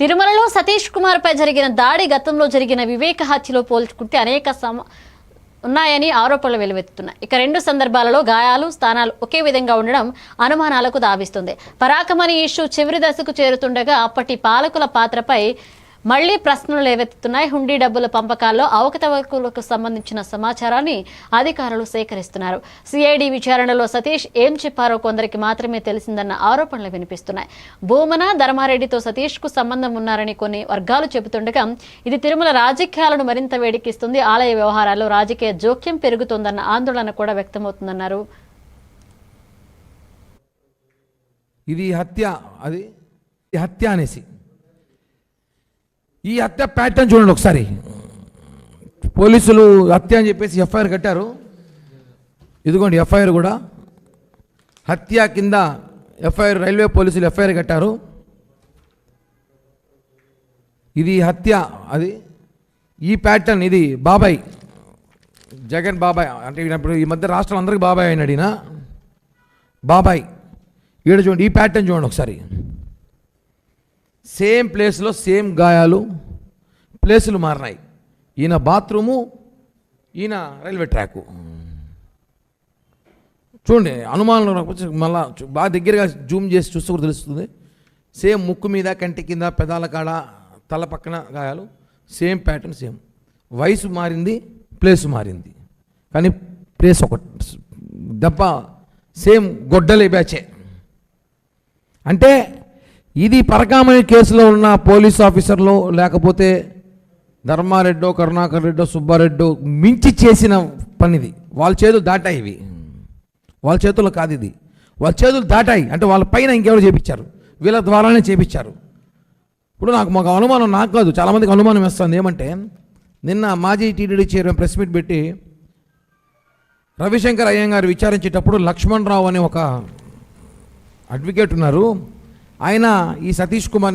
తిరుమలలో సతీష్ కుమార్పై జరిగిన దాడి గతంలో జరిగిన వివేక హత్యలో పోల్చుకుంటే అనేక సమ ఉన్నాయని ఆరోపణలు వెలువెత్తుతున్నాయి. ఇక రెండు సందర్భాలలో గాయాలు స్థానాలు ఒకే విధంగా ఉండడం అనుమానాలకు దావిస్తుంది పరాకమని ఇష్యూ చివరి దశకు చేరుతుండగా అప్పటి పాలకుల పాత్రపై మళ్ళీ ప్రశ్నలు లేవెత్తుతున్నాయి హుండీ డబ్బుల పంపకాల్లో అవకతవకలకు సంబంధించిన సమాచారాన్ని అధికారులు సేకరిస్తున్నారు. సిఐడి విచారణలో సతీష్ ఏం చెప్పారో కొందరికి మాత్రమే తెలిసిందన్న ఆరోపణలు వినిపిస్తున్నాయి. భూమన ధర్మారెడ్డితో సతీష్కు సంబంధం ఉన్నారని కొన్ని వర్గాలు చెబుతుండగా ఇది తిరుమల రాజకీయాలను మరింత వేడికిస్తుంది. ఆలయ వ్యవహారాల్లో రాజకీయ జోక్యం పెరుగుతోందన్న ఆందోళన కూడా వ్యక్తమవుతుందన్నారు. ఇది హత్య. అది హత్య అనేసి. ఈ హత్య ప్యాటర్న్ చూడండి ఒకసారి. పోలీసులు హత్య అని చెప్పేసి ఎఫ్ఐఆర్ కట్టారు. ఇదిగోండి ఎఫ్ఐఆర్ కూడా. హత్య కింద ఎఫ్ఐఆర్ రైల్వే పోలీసులు ఎఫ్ఐఆర్ కట్టారు. ఇది హత్య అది. ఈ ప్యాటర్న్ ఇది బాబాయ్ జగన్ బాబాయ్ అంటే ఇప్పుడు ఈ మధ్య రాష్ట్రం అందరికీ బాబాయ్ అయినాడు ఈయన బాబాయ్. ఈడ చూడండి ఈ ప్యాటర్న్ చూడండి ఒకసారి. సేమ్ ప్లేస్లో సేమ్ గాయాలు ప్లేసులు మారినాయి. ఈయన బాత్రూము ఈయన రైల్వే ట్రాకు. చూడండి అనుమానం రాకపోతే మళ్ళా బాగా దగ్గరగా జూమ్ చేసి చూస్తే కూడా తెలుస్తుంది. సేమ్ ముక్కు మీద కంటి కింద పెదాల కాడ తల పక్కన గాయాలు సేమ్ ప్యాటర్న్ సేమ్ వయసు మారింది ప్లేస్ మారింది. కానీ ప్లేస్ ఒక దెబ్బ సేమ్ గొడ్డలే బ్యాచే అంటే ఇది పరకామణి కేసులో ఉన్న పోలీస్ ఆఫీసర్లు లేకపోతే ధర్మారెడ్డో కరుణాకర్ రెడ్డో సుబ్బారెడ్డో మించి చేసిన పనిది. వాళ్ళ చేతులు దాటాయి ఇవి. వాళ్ళ చేతుల్లో కాదు ఇది. వాళ్ళ చేతులు దాటాయి. అంటే వాళ్ళ పైన ఇంకెవరు చేపించారు? వీళ్ళ ద్వారానే చేపించారు. ఇప్పుడు నాకు మాకు అనుమానం నాకు కాదు చాలామందికి అనుమానం వేస్తుంది. ఏమంటే నిన్న మాజీ టీటీడీ చైర్మన్ ప్రెస్ మీట్ పెట్టి రవిశంకర్ అయ్యంగారు విచారించేటప్పుడు లక్ష్మణ్ రావు అనే ఒక అడ్వకేట్ ఉన్నారు. ఆయన ఈ సతీష్ కుమార్